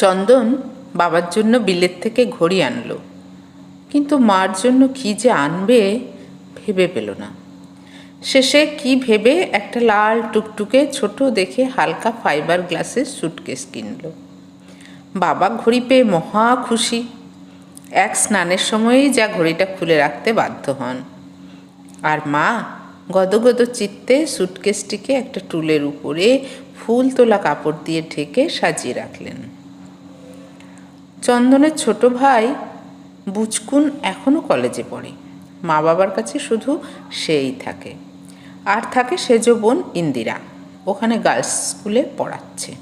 চন্দন বাবার জন্য বিলেত থেকে ঘড়ি আনলো। কিন্তু মার জন্য কি যে আনবে ভেবে পেল না। শেষে কি ভেবে একটা লাল টুকটুকে ছোট দেখে হালকা ফাইবার গ্লাসের সুটকেস কিনল। বাবা ঘড়ি পেয়ে মহা খুশি। এক স্নানের সময়েই যা ঘড়িটা খুলে রাখতে বাধ্য হন। আর মা গদগদ চিত্তে সুটকেসটিকে একটা টুলের উপরে ফুল তোলা কাপড় দিয়ে ঢেকে সাজিয়ে রাখলেন। চন্দনের ছোট ভাই বুচকুন এখনও কলেজে পড়ে। মা বাবার কাছে শুধু সেই থাকে। আর থাকে সেজ বোন ইন্দিরা। ওখানে গার্লস স্কুলে পড়াচ্ছে।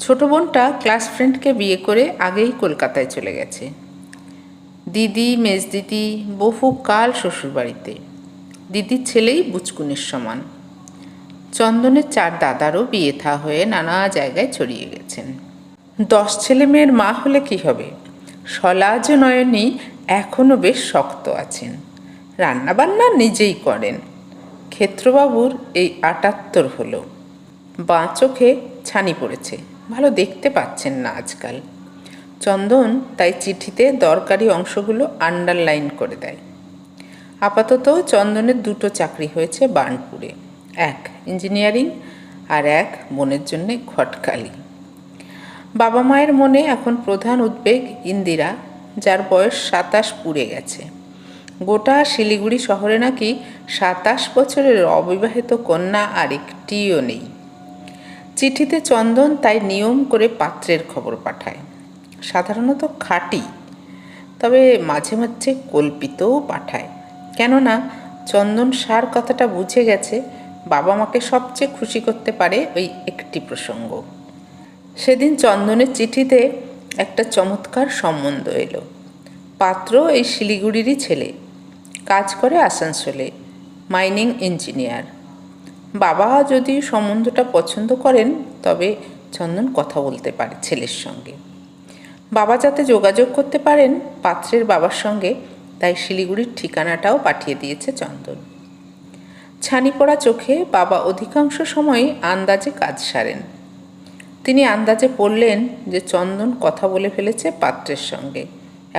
ছোট বোনটা ক্লাস ফ্রেন্ডকে বিয়ে করে আগেই কলকাতায় চলে গেছে। দিদি, মেজদিদি বহু কাল শ্বশুরবাড়িতে। দিদির ছেলেই বুচকুনের সমান। চন্দনের চার দাদারও বিয়ে থা হয়ে নানা জায়গায় ছড়িয়ে গেছেন। দশ ছেলে মেয়ের মা হলে কি হবে? সলাজ নয়নী এখনও বেশ শক্ত আছেন। রান্নাবান্না নিজেই করেন। ক্ষেত্রবাবুর এই আটাত্তর হলো। বাঁ চোখে ছানি পড়েছে। ভালো দেখতে পাচ্ছেন না আজকাল। চন্দন তাই চিঠিতে দরকারি অংশগুলো আন্ডারলাইন করে দেয়। আপাতত চন্দনের দুটো চাকরি হয়েছে বার্নপুরে। এক ইঞ্জিনিয়ারিং আর এক বোনের জন্যে ঘটকালি বাবা মায়ের মনে এখন প্রধান উদ্বেগ ইন্দিরা, যার বয়স সাতাশ পুড়ে গেছে। গোটা শিলিগুড়ি শহরে নাকি সাতাশ বছরের অবিবাহিত কন্যা আর একটিও নেই। চিঠিতে চন্দন তাই নিয়ম করে পাত্রের খবর পাঠায়। সাধারণত খাঁটি, তবে মাঝে মাঝে কল্পিতও পাঠায়। কেননা, চন্দন সার কথাটা বুঝে গেছে, বাবা মাকে সবচেয়ে খুশি করতে পারে ওই একটি প্রসঙ্গ। সেদিন চন্দনের চিঠিতে একটা চমৎকার সম্বন্ধ এলো। পাত্র এই শিলিগুড়িরই ছেলে। কাজ করে আসানসোলে, মাইনিং ইঞ্জিনিয়ার। বাবা যদি সম্বন্ধটা পছন্দ করেন, তবে চন্দন কথা বলতে পারে ছেলের সঙ্গে। বাবা যাতে যোগাযোগ করতে পারেন, পাত্রের বাবার সঙ্গে, তাই শিলিগুড়ির ঠিকানাটাও পাঠিয়ে দিয়েছে চন্দন। ছানি পড়া চোখে বাবা অধিকাংশ সময় আন্দাজে কাজ সারেন। তিনি আন্দাজে পড়লেন যে চন্দন কথা বলে ফেলেছে পাত্রের সঙ্গে।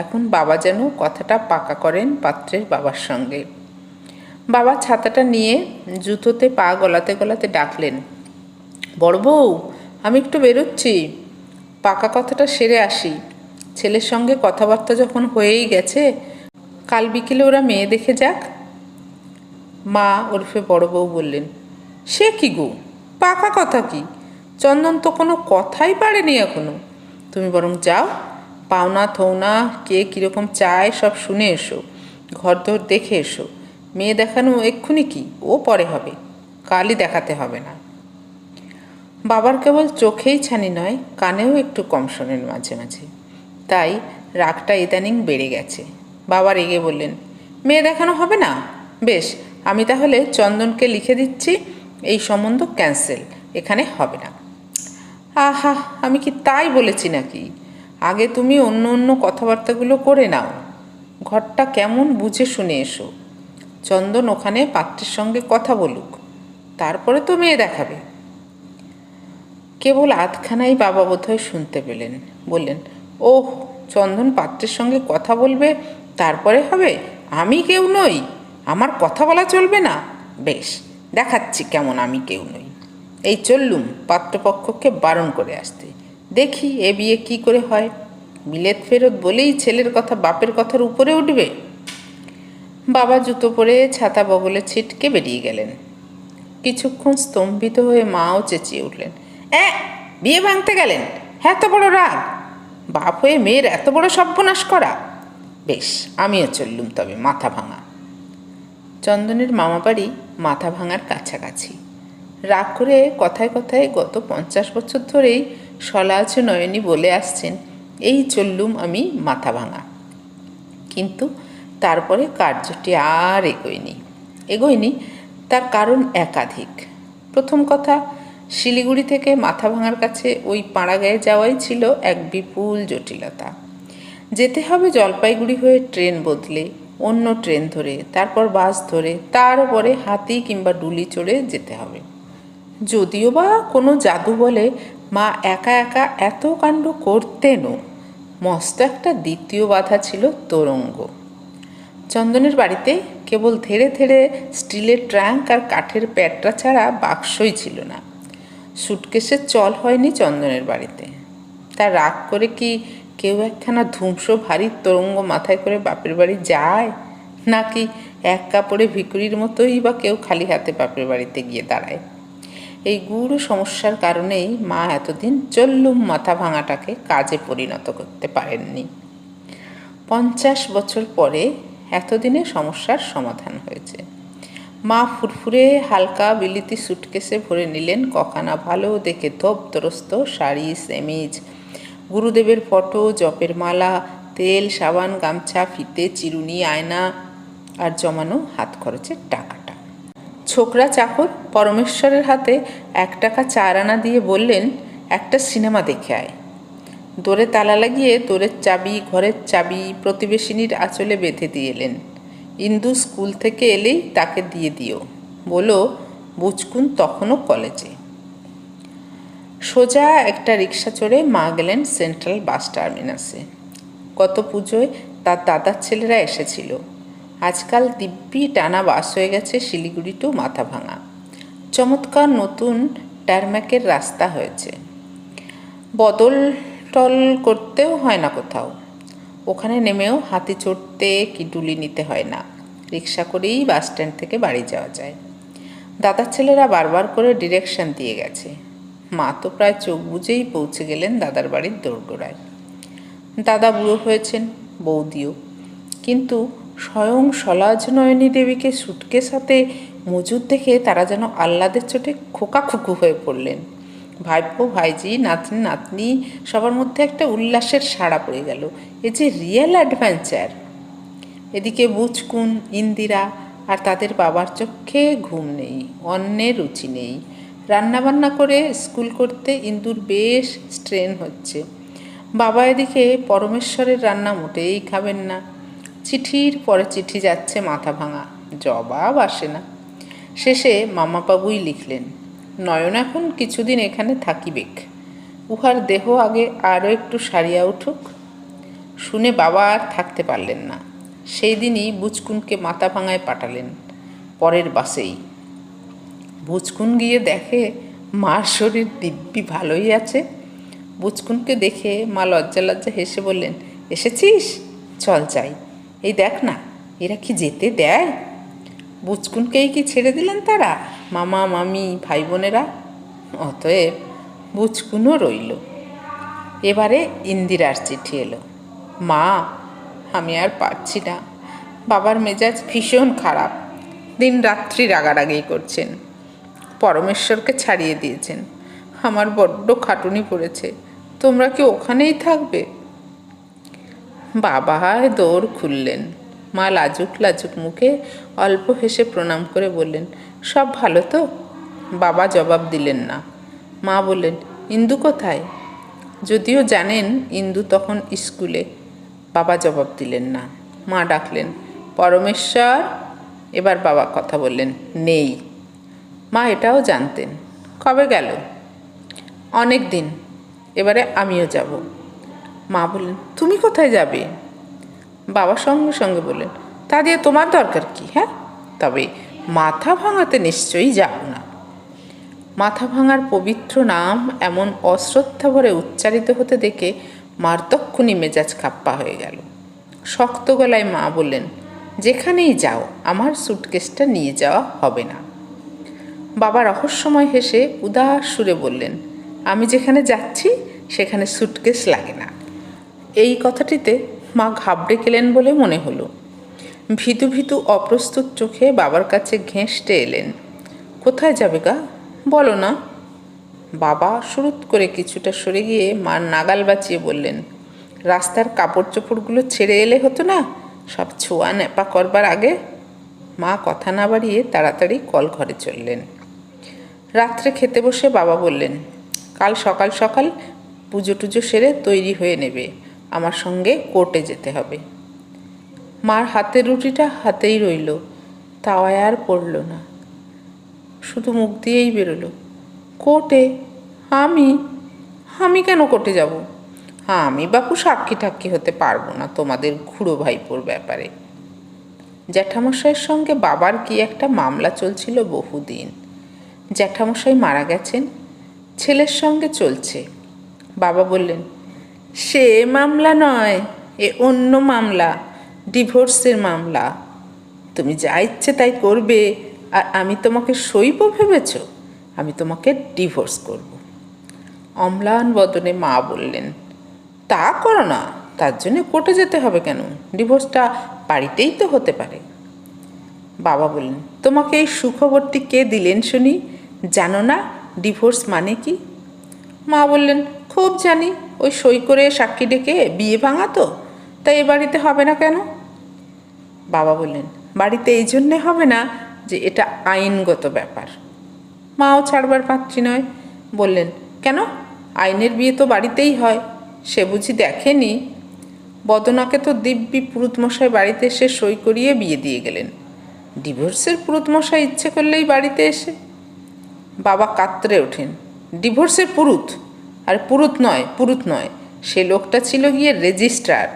এখন বাবা যেন কথাটা পাকা করেন পাত্রের বাবার সঙ্গে। বাবা ছাতাটা নিয়ে জুতোতে পা গলাতে গলাতে ডাকলেন, বড় বউ, আমি একটু বেরোচ্ছি। পাকা কথাটা সেরে আসি। ছেলের সঙ্গে কথাবার্তা যখন হয়েই গেছে, কাল বিকেলে ওরা মেয়ে দেখে যাক। মা ওরফে বড় বউ বললেন, সে কি গো? পাকা কথা কি? চন্দন তো কোনো কথাই পারেনি এখনও। তুমি বরং যাও, পাওনা থৌনা, কে কীরকম চায় সব শুনে এসো ঘর দর দেখে এসো। মেয়ে দেখানো এক্ষুনি কি? ও পরে হবে, কালই দেখাতে হবে না। বাবার কেবল চোখেই ছানি নয়, কানেও একটু কম শোনেন মাঝে মাঝে। তাই রাগটা ইদানিং বেড়ে গেছে। বাবা রেগে বললেন, মেয়ে দেখানো হবে না? বেশ, আমি তাহলে চন্দনকে লিখে দিচ্ছি, এই সম্বন্ধ ক্যান্সেল, এখানে হবে না। আহা, আমি কি তাই বলেছি নাকি? আগে তুমি অন্য অন্য কথাবার্তাগুলো করে নাও। ঘরটা কেমন বুঝে শুনে এসো। চন্দন ওখানে পাত্রের সঙ্গে কথা বলুক। তারপরে তো মেয়ে দেখাবে। কেবল আধখানাই বাবা বোধহয় শুনতে পেলেন। বললেন, ওহ, চন্দন পাত্রের সঙ্গে কথা বলবে? তারপরে হবে? আমি কেউ নই। আমার কথা বলা চলবে না? বেশ, দেখাচ্ছি কেমন আমি কেউ নই। এই চললুম পাত্রপক্ষকে বারণ করে আসতে। দেখি এ বিয়ে কি করে হয়? বিলেত ফেরত বলেই ছেলের কথা বাপের কথার উপরে উঠবে। বাবা জুতো পরে ছাতা বগলে ছিটকে বেরিয়ে গেলেন। কিছুক্ষণ স্তম্ভিত হয়ে মাও চেঁচিয়ে উঠলেন অ্যাঁ বিয়ে ভাঙতে গেলেন? এত বড় রাগ! বাপ হয়ে মেয়ের এত বড় সর্বনাশ করা! বেশ, আমিও চললুম তবে মাথা ভাঙা। চন্দনের মামা বাড়ি মাথা ভাঙার কাছাকাছি। রাগ করে কথায় কথায় গত পঞ্চাশ বছর ধরেই সলাজ নয়নী বলে আসছেন, এই চললুম আমি মাথা ভাঙা। কিন্তু তারপরে কার্যটি আর এগোয়নি। এগোয়নি তার কারণ একাধিক। প্রথম কথা, শিলিগুড়ি থেকে মাথা ভাঙার কাছে ওই পাড়াগায়ে যাওয়াই ছিল এক বিপুল জটিলতা। যেতে হবে জলপাইগুড়ি হয়ে ট্রেন বদলে, অন্য ট্রেন ধরে, তারপর বাস ধরে তার উপরে হাতি কিংবা ডুলি চড়ে যেতে হবে। যদিও বা কোনো জাদু বলে মা একা একা এত কাণ্ড করতেনও, মস্ত একটা দ্বিতীয় বাধা ছিল তোরঙ্গ। চন্দনের বাড়িতে কেবল ধেড়ে ধেড়ে স্টিলের ট্রাঙ্ক আর কাঠের প্যাটরা ছাড়া বাক্সই ছিল না। সুটকেসের চল হয়নি চন্দনের বাড়িতে। তার রাগ করে কি কেউ একখানা ধুমসো ভারী তরঙ্গ মাথায় করে বাপের বাড়ি যায়? নাকি এক কাপড়ে ভিকুরির মতোই বা কেউ খালি হাতে বাপের বাড়িতে গিয়ে দাঁড়ায়? এই গুরু সমস্যার কারণেই মা এতদিন চল্লুম মাথা ভাঙাটাকে কাজে পরিণত করতে পারেননি। পঞ্চাশ বছর পরে এতদিনে সমস্যার সমাধান হয়েছে। মা ফুরফুরে হালকা বিলিতি সুটকেসে ভরে নিলেন কখানা ভালো দেখে ধোপতরস্ত শাড়ি, সেমিজ, গুরুদেবের ফটো, জপের মালা, তেল, সাবান, গামছা, ফিতে, চিরুনি, আয়না আর জমানো হাত খরচের টাকাটা ছোকরা চাকর পরমেশ্বরের হাতে এক টাকা চার আনা দিয়ে বললেন, একটা সিনেমা দেখে আয়। দোরে তালা লাগিয়ে দোরের চাবি, ঘরের চাবি প্রতিবেশিনীর আঁচলে বেঁধে দিয়ে এলেন। ইন্দু স্কুল থেকে এলেই তাকে দিয়ে দিও। বলো বুচকুন তখনও কলেজে। সোজা একটা রিক্সা চড়ে মা গেলেন সেন্ট্রাল বাস টার্মিনাসে। গত পুজোয় তার দাদার ছেলেরা এসেছিল। আজকাল দিব্যি টানা বাস হয়ে গেছে শিলিগুড়ি টু মাথা ভাঙা চমৎকার নতুন টারম্যাকের রাস্তা হয়েছে। বদল টল করতেও হয় না কোথাও। ওখানে নেমেও হাতি চড়তে কি ডুলি নিতে হয় না। রিক্সা করেই বাস স্ট্যান্ড থেকে বাড়ি যাওয়া যায়। দাদার ছেলেরা বারবার করে ডিরেকশন দিয়ে গেছে। মা তো প্রায় চোখ বুঝেই পৌঁছে গেলেন দাদার বাড়ির দোরগোড়ায়। দাদা বুড়ো হয়েছেন, বৌদিও। কিন্তু স্বয়ং সলাজ নয়নী দেবীকে সুটকে সাথে মজুদ দেখে তারা যেন আহ্লাদের চোটে খোকা খুকু হয়ে পড়লেন। ভাইপো, ভাইজি, নাতনি নাতনি, সবার মধ্যে একটা উল্লাসের সাড়া পড়ে গেল। এ যে রিয়েল অ্যাডভেঞ্চার! এদিকে বুচকুন, ইন্দিরা আর তাদের বাবার চোখে ঘুম নেই অন্যের রুচি নেই। রান্নাবান্না করে স্কুল করতে ইন্দুর বেশ স্ট্রেন হচ্ছে। বাবা এদিকে পরমেশ্বরের রান্না মোটেই খাবেন না। চিঠির পরে চিঠি যাচ্ছে মাথা ভাঙা। জবাব আসে না। শেষে মামাবাবুই লিখলেন, নয়ন এখন কিছুদিন এখানে থাকিবেক। উহার দেহ আগে আরও একটু সারিয়া উঠুক। শুনে বাবা আর থাকতে পারলেন না। সেই দিনই বুচকুনকে মাথা ভাঙায় পাঠালেন পরের বাসেই। বুচকুন গিয়ে দেখে, মার শরীর দিব্যি ভালোই আছে। বুচকুনকে দেখে মা লজ্জা লজ্জা হেসে বললেন, এসেছিস? চল যাই। এই দেখ না, এরা কি যেতে দেয়? বুচকুনকেই কি ছেড়ে দিলেন তারা? মামা, মামি ভাই বোনেরা অতএব বুচকুনও রইল। এবারে ইন্দিরার চিঠি এলো। মা, আমি আর পারছি না। বাবার মেজাজ ভীষণ খারাপ। দিন রাত্রি রাগারাগি করছেন। পরমেশ্বরকে ছাড়িয়ে দিয়েছেন। আমার বড্ড খাটুনি পড়েছে। তোমরা কি ওখানেই থাকবে? বাবা দৌড় খুললেন। মা লাজুক লাজুক মুখে অল্প হেসে প্রণাম করে বললেন, সব ভালো তো? বাবা জবাব দিলেন না। মা বললেন, ইন্দু কোথায়? যদিও জানেন ইন্দু তখন স্কুলে। বাবা জবাব দিলেন না। মা ডাকলেন, পরমেশ্বর? এবার বাবা কথা বললেন, নেই। মা এটাও জানতেন। কবে গেল? অনেক দিন। এবারে আমিও যাব। মা বললেন, তুমি কোথায় যাবে? বাবা সঙ্গে সঙ্গে বললেন, তা দিয়ে তোমার দরকার কি হ্যাঁ? তবে মাথা ভাঙাতে নিশ্চয়ই যাব না। মাথা ভাঙার পবিত্র নাম এমন অশ্রদ্ধা ভরে উচ্চারিত হতে দেখে মার তক্ষুনি মেজাজ খাপ্পা হয়ে গেল। শক্ত গলায় মা বললেন, যেখানেই যাও, আমার সুটকেসটা নিয়ে যাওয়া হবে না। বাবা রহস্যময় হেসে উদাস সুরে বললেন, আমি যেখানে যাচ্ছি, সেখানে সুটকেস লাগে না। কথাটিতে মা ঘাবড়ে গেলেন বলে মনে হলো। ভীতু ভীতু অপ্রস্তুত চোখে বাবার কাছে ঘেঁষটে এলেন। কোথায় যাবে গা? বলো না। বাবা শুরুত করে কিছুটা সরে গিয়ে মার নাগাল বাঁচিয়ে বললেন, রাস্তার কাপড় চোপড়গুলো ছেড়ে এলে হতো না, সব ছোঁয়া ন্যাপা করবার আগে? মা কথা না বাড়িয়ে তাড়াতাড়ি কল ঘরে চললেন। রাত্রে খেতে বসে বাবা বললেন, কাল সকাল সকাল পুজো টুজো সেরে তৈরি হয়ে নেবে। আমার সঙ্গে কোর্টে যেতে হবে। মার হাতের রুটিটা হাতেই রইল তাওয়ায় আর পড়ল না। শুধু মুখ দিয়েই বেরোলো, কোর্টে? আমি? আমি কেন কোর্টে যাব? হ্যাঁ আমি বাপু সাক্ষী টাক্ষী হতে পারব না তোমাদের খুড়ো ভাইপোর ব্যাপারে। জ্যাঠামশাইয়ের সঙ্গে বাবার কি একটা মামলা চলছিল বহুদিন। জ্যাঠামশাই মারা গেছেন, ছেলের সঙ্গে চলছে। বাবা বললেন সে মামলা নয়, এ অন্য মামলা, ডিভোর্সের মামলা। তুমি যা ইচ্ছে তাই করবে, আর আমি তোমাকে সইব ভেবেছ? আমি তোমাকে ডিভোর্স করব। অম্লান বদনে মা বললেন, তা করো না, তার জন্য কোর্টে যেতে হবে কেন? ডিভোর্সটা বাড়িতেই তো হতে পারে। বাবা বললেন, তোমাকে এই সুখবরটি কে দিলেন শুনি? জানো না, ডিভোর্স মানে কি? মা বললেন, খুব জানি ওই সই করে সাক্ষী ডেকে বিয়ে ভাঙা তো তাই এ বাড়িতে হবে না কেন? বাবা বললেন, বাড়িতে এই জন্যে হবে না যে এটা আইনগত ব্যাপার। মাও ছাড়বার পাত্রী নয়। বললেন, কেন? আইনের বিয়ে তো বাড়িতেই হয়, সে বুঝি দেখেনি। বদনাকে তো দিব্যি পুরুতমশাই বাড়িতে এসে সই করিয়ে বিয়ে দিয়ে গেলেন। ডিভোর্সের পুরুতমশাই ইচ্ছে করলেই বাড়িতে এসে। বাবা কাতরে ওঠেন, ডিভোর্সের পুরুত? আর পুরুত নয় পুরুত নয়। সে লোকটা ছিল গিয়ে রেজিস্ট্রার।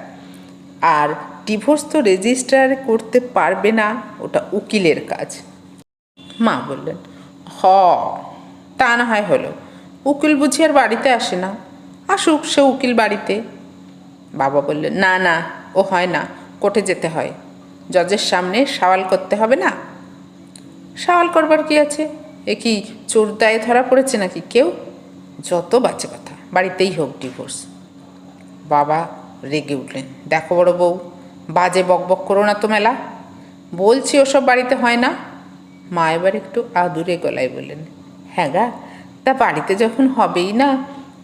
আর ডিভোর্স তো রেজিস্ট্রার করতে পারবে না, ওটা উকিলের কাজ। মা বললেন, হ, তা না হয় হলো। উকিল বুঝি আর বাড়িতে আসে না। আসুক, সে উকিল বাড়িতে। বাবা বললেন, না না, ও হয় না, কোর্টে যেতে হয়। জজের সামনে সওয়াল করতে হবে না? সওয়াল করবার কি আছে? এ কি চোর দায়ে ধরা পড়েছে নাকি কেউ? যত বাচ্চা কথা, বাড়িতেই হোক ডিভোর্স বাবা রেগে উঠলেন, দেখো বড় বউ, বাজে বকবক করো না তো মেলা। বলছি ওসব বাড়িতে হয় না? মা এবার একটু আদুরে গলায় বললেন হ্যাঁ গা, তা বাড়িতে যখন হবেই না,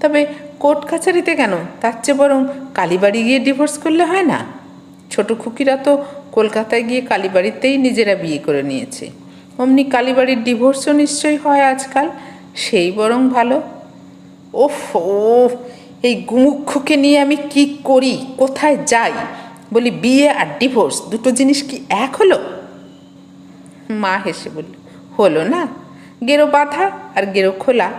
তবে কোর্ট কাছারিতে কেন? তার চেয়ে বরং কালীবাড়ি গিয়ে ডিভোর্স করলে হয় না? ছোট খুকিরা তো কলকাতায় গিয়ে কালীবাড়িতেই নিজেরা বিয়ে করে নিয়েছে। অমনি কালীবাড়ির ডিভোর্সও নিশ্চয়ই হয় আজকাল, সেই বরং ভালো। ওফ ও এই গুমুক্ষুকে নিয়ে আমি কি করি? কোথায় যাই? বলি, বিয়ে আর ডিভোর্স দুটো জিনিস কি এক হলো? মা হেসে বলল, হলো না। গেরো বাঁধা আর গেরো খোলা।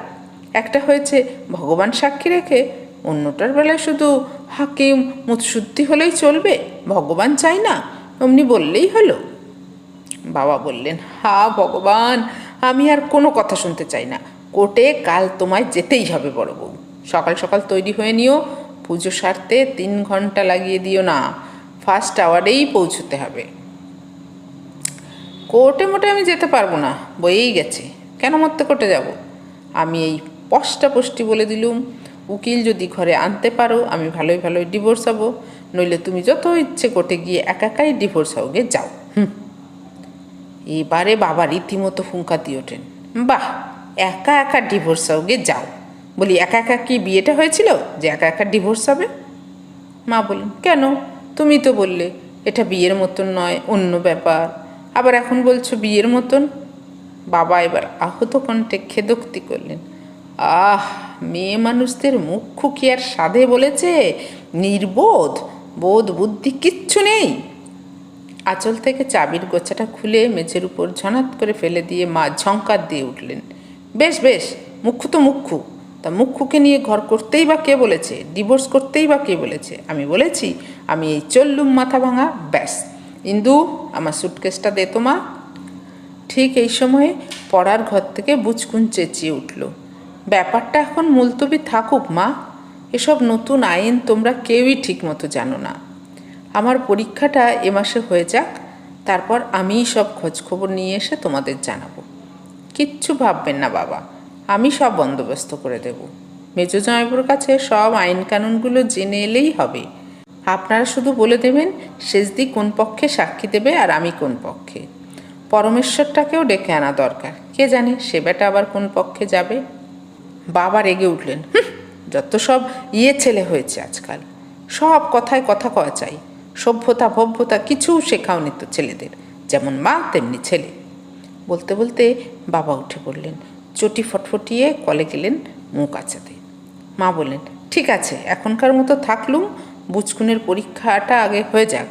একটা হয়েছে ভগবান সাক্ষী রেখে, অন্যটার বেলায় শুধু হাকিম মুৎশুদ্ধি হলেই চলবে, ভগবান চাই না, অমনি বললেই হলো। বাবা বললেন, হা ভগবান, আমি আর কোনো কথা শুনতে চাই না। কোর্টে কাল তোমায় যেতেই হবে, বড় বউ। সকাল সকাল তৈরি হয়ে নিও, পুজো সারতে তিন ঘণ্টা লাগিয়ে দিও না ফার্স্ট আওয়ারেই পৌঁছতে হবে। কোর্টে মোটে আমি যেতে পারব না, বইয়েই গেছে। কেন মরতে কোর্টে যাব? আমি এই পষ্টা পষ্টাপষ্টি বলে দিলুম, উকিল যদি ঘরে আনতে পারো, আমি ভালোই ভালোই ডিভোর্স হব, নইলে তুমি যত ইচ্ছে কোর্টে গিয়ে একাকাই ডিভোর্স হওগে, যাও। হুম। এবারে বাবা রীতিমতো ফুঙ্কা দিয়ে ওঠেন। বাহ! একা একা ডিভোর্স হওগে, যাও। বলি, একা একা কি বিয়েটা হয়েছিল? যে একা একা ডিভোর্স হবে? মা বললেন, কেন? তুমি তো বললে, এটা বিয়ের মতন নয়, অন্য ব্যাপার। আবার এখন বলছো বিয়ের মতন? বাবা এবার আহত কণ্ঠে খেদোক্তি করলেন। আহ, মেয়ে মানুষদের মুখ্য কি আর সাধে বলেছে, নির্বোধ, বোধ বুদ্ধি কিচ্ছু নেই। আঁচল থেকে চাবির গোছাটা খুলে মেঝের উপর ঝনাত করে ফেলে দিয়ে মা ঝঙ্কার দিয়ে উঠলেন। বেশ বেশ, মুখ্য তো মুখ্য। তা মুখ্যকে নিয়ে ঘর করতেই বা কে বলেছে? ডিভোর্স করতেই বা কে বলেছে? আমি বলেছি, আমি এই চল্লুম মাথা ভাঙা, ব্যাস। ইন্দু, আমার সুটকেসটা দে তো মা। ঠিক এই সময়ে পড়ার ঘর থেকে বুচকুন চেঁচিয়ে উঠল। ব্যাপারটা এখন মুলতবি থাকুক, মা। এসব নতুন আইন তোমরা কেউই ঠিক মতো জানো না। আমার পরীক্ষাটা এ মাসে হয়ে যাক। তারপর আমিই সব খোঁজখবর নিয়ে এসে তোমাদের জানাব। কিচ্ছু ভাববেন না বাবা। আমি সব বন্দোবস্ত করে দেব। মেজো জামাইপুর কাছে সব আইন কানুনগুলো জেনে এলেই হবে। আপনারা শুধু বলে দেবেন শেষদি কোন পক্ষে সাক্ষী দেবে আর আমি কোন পক্ষে। পরমেশ্বরটাকেও ডেকে আনা দরকার। কে জানে সে বেটা আবার কোন পক্ষে যাবে? বাবা রেগে উঠলেন যত সব ইয়ে ছেলে হয়েছে আজকাল। সব কথায় কথা কওয়া চাই। সভ্যতা, ভব্যতা কিছু শেখাওনি তো ছেলেদের। যেমন মা, তেমনি ছেলে। বলতে বলতে বাবা উঠে পড়লেন চটি ফটফটিয়ে কলে গেলেন মুখ আচাতে মা বললেন, ঠিক আছে, এখনকার মতো থাকলুম বুচকুনের পরীক্ষাটা আগে হয়ে যাক।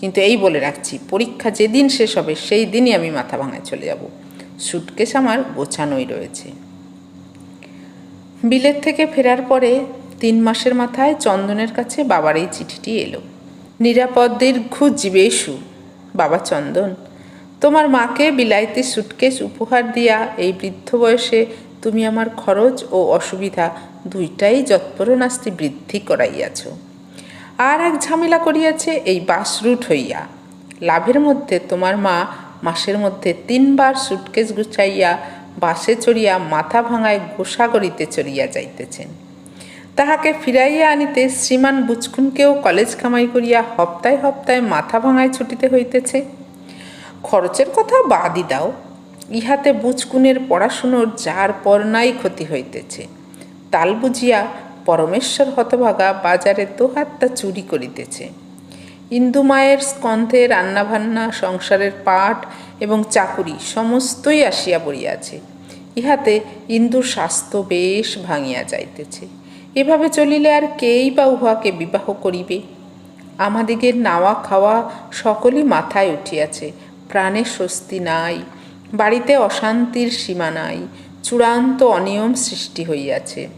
কিন্তু এই বলে রাখছি, পরীক্ষা যেদিন শেষ হবে, সেই দিনই আমি মাথা ভাঙায় চলে যাব। সুটকেস আমার গোছানোই রয়েছে। বিলেত থেকে ফেরার পরে তিন মাসের মাথায় চন্দনের কাছে বাবার এই চিঠিটি এলো। নিরাপদ দীর্ঘ জীবেশু বাবা চন্দন তোমার মাকে বিলাইতে সুটকেস উপহার দিয়া এই বৃদ্ধ বয়সে তুমি আমার খরচ ও অসুবিধা দুইটাই যৎপরনাস্তি বৃদ্ধি করাইয়াছ। আর এক ঝামেলা করিয়াছে এই বাস রুট হইয়া। লাভের মধ্যে তোমার মা মাসের মধ্যে তিনবার সুটকেস গুছাইয়া বাসে চড়িয়া মাথা ভাঙায় গোসাগরিতে চড়িয়া যাইতেছেন। তাহাকে ফিরাইয়া আনিতে শ্রীমান বুচকুনকেও কলেজ কামাই করিয়া হপ্তায় হপ্তায় মাথা ভাঙায় ছুটিতে হইতেছে। খরচের কথা বাদই দাও। ইহাতে বুচকুনের পড়াশুনোর যার পর নাই ক্ষতি হইতেছে। তাল বুঝিয়া পরমেশ্বর হতভাগা বাজারে দোহাতটা চুরি করিতেছে। ইন্দু মায়ের স্কন্ধে রান্নাবান্না, সংসারের পাট এবং চাকুরি সমস্তই আসিয়া পড়িয়াছে। ইহাতে ইন্দুর স্বাস্থ্য বেশ ভাঙিয়া যাইতেছে। এভাবে চলিলে আর কেই বা উহাকে বিবাহ করিবে? আমাদিগের নাওয়া খাওয়া সকলই মাথায় উঠিয়াছে। প্রাণে স্বস্তি নাই, বাড়িতে অশান্তির সীমা নাই, চূড়ান্ত অনিয়ম সৃষ্টি হইয়াছে।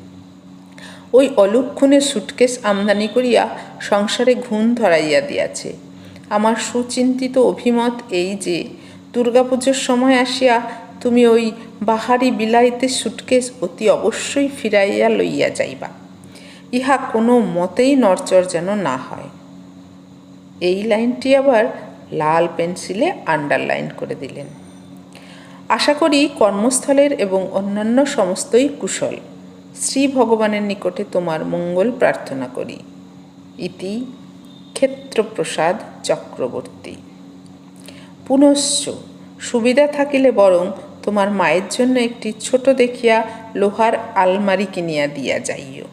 ওই অলক্ষণে সুটকেস আমদানি করিয়া সংসারে ঘুণ ধরাইয়া দিয়াছে। আমার সুচিন্তিত অভিমত এই যে, দুর্গাপুজোর সময় আসিয়া তুমি ওই বাহারি বিলাইতে সুটকেস অতি অবশ্যই ফিরাইয়া লইয়া যাইবা। ইহা কোনো মতেই নরচর যেন না হয়। এই লাইনটি আবার লাল পেন্সিলে আন্ডারলাইন করে দিলেন। আশা করি কর্মস্থলের এবং অন্যান্য সমস্তই কুশল। শ্রী ভগবানের নিকটে তোমার মঙ্গল প্রার্থনা করি। ইতি ক্ষেত্রপ্রসাদ চক্রবর্তী। পুনশ্চ সুবিধা থাকিলে বরং তোমার মায়ের জন্য একটি ছোট দেখিয়া লোহার আলমারি কিনিয়া দিয়া যাইও।